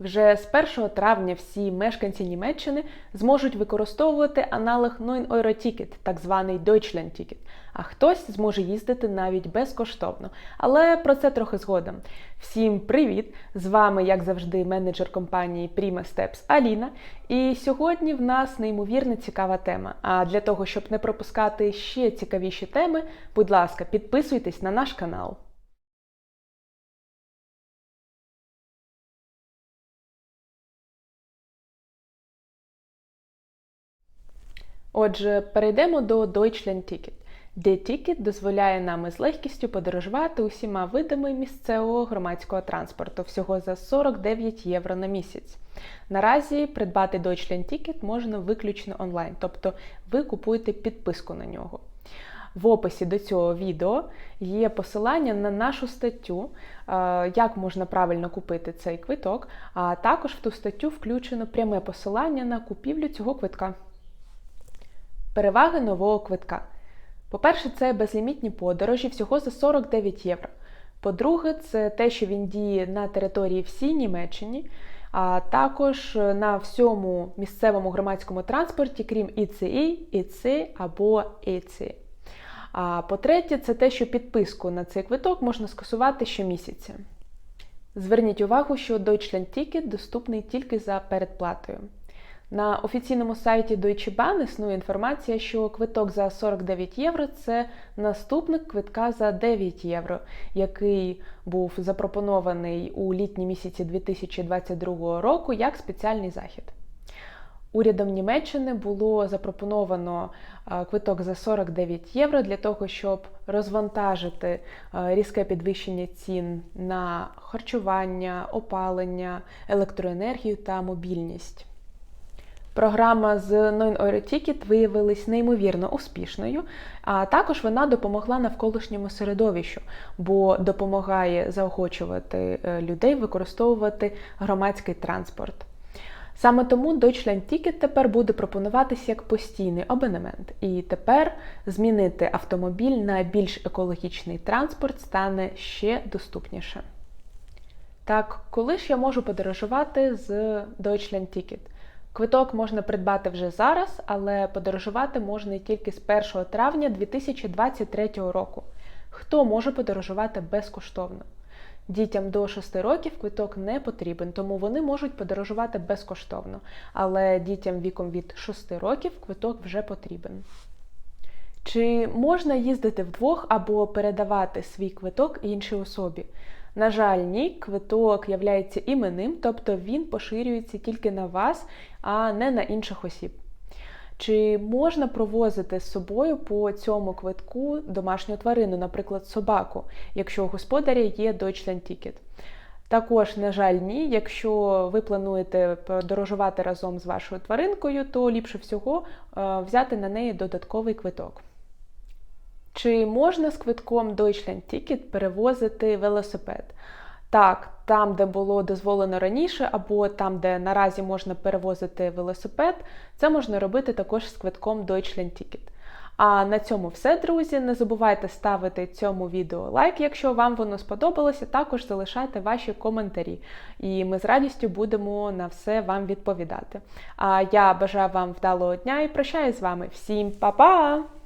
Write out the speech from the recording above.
Вже з 1 травня всі мешканці Німеччини зможуть використовувати аналог 9 Euro Ticket, так званий Deutschland Ticket, а хтось зможе їздити навіть безкоштовно. Але про це трохи згодом. Всім привіт! З вами, як завжди, менеджер компанії Prima Steps Аліна. І сьогодні в нас неймовірно цікава тема. А для того, щоб не пропускати ще цікавіші теми, будь ласка, підписуйтесь на наш канал. Отже, перейдемо до Deutschland Ticket. D-Ticket дозволяє нам із легкістю подорожувати усіма видами місцевого громадського транспорту всього за 49 євро на місяць. Наразі придбати Deutschland Ticket можна виключно онлайн, тобто ви купуєте підписку на нього. В описі до цього відео є посилання на нашу статтю, як можна правильно купити цей квиток, а також в ту статтю включено пряме посилання на купівлю цього квитка. Переваги нового квитка. По-перше, це безлімітні подорожі всього за 49 євро. По-друге, це те, що він діє на території всій Німеччині, а також на всьому місцевому громадському транспорті, крім ІЦІ, ІЦ або ІЦ. А по-третє, це те, що підписку на цей квиток можна скасувати щомісяця. Зверніть увагу, що Deutschland Ticket доступний тільки за передплатою. На офіційному сайті Deutsche Bahn існує інформація, що квиток за 49 євро це наступник квитка за 9 євро, який був запропонований у літні місяці 2022 року як спеціальний захід. Урядом Німеччини було запропоновано квиток за 49 євро для того, щоб розвантажити різке підвищення цін на харчування, опалення, електроенергію та мобільність. Програма з 9 Euro Ticket виявилась неймовірно успішною, а також вона допомогла навколишньому середовищу, бо допомагає заохочувати людей використовувати громадський транспорт. Саме тому Deutschland Ticket тепер буде пропонуватися як постійний абонемент, і тепер змінити автомобіль на більш екологічний транспорт стане ще доступніше. Так, коли ж я можу подорожувати з Deutschland Ticket? Квиток можна придбати вже зараз, але подорожувати можна тільки з 1 травня 2023 року. Хто може подорожувати безкоштовно? Дітям до 6 років квиток не потрібен, тому вони можуть подорожувати безкоштовно. Але дітям віком від 6 років квиток вже потрібен. Чи можна їздити вдвох або передавати свій квиток іншій особі? На жаль, ні, квиток являється іменним, тобто він поширюється тільки на вас, а не на інших осіб. Чи можна провозити з собою по цьому квитку домашню тварину, наприклад, собаку, якщо у господаря є Deutschland Ticket? Також, на жаль, ні. Якщо ви плануєте подорожувати разом з вашою тваринкою, то ліпше всього взяти на неї додатковий квиток. Чи можна з квитком Deutschland Ticket перевозити велосипед? Так, там, де було дозволено раніше, або там, де наразі можна перевозити велосипед, це можна робити також з квитком Deutschland Ticket. А на цьому все, друзі. Не забувайте ставити цьому відео лайк, якщо вам воно сподобалося. Також залишайте ваші коментарі. І ми з радістю будемо на все вам відповідати. А я бажаю вам вдалого дня і прощаюсь з вами. Всім па-па!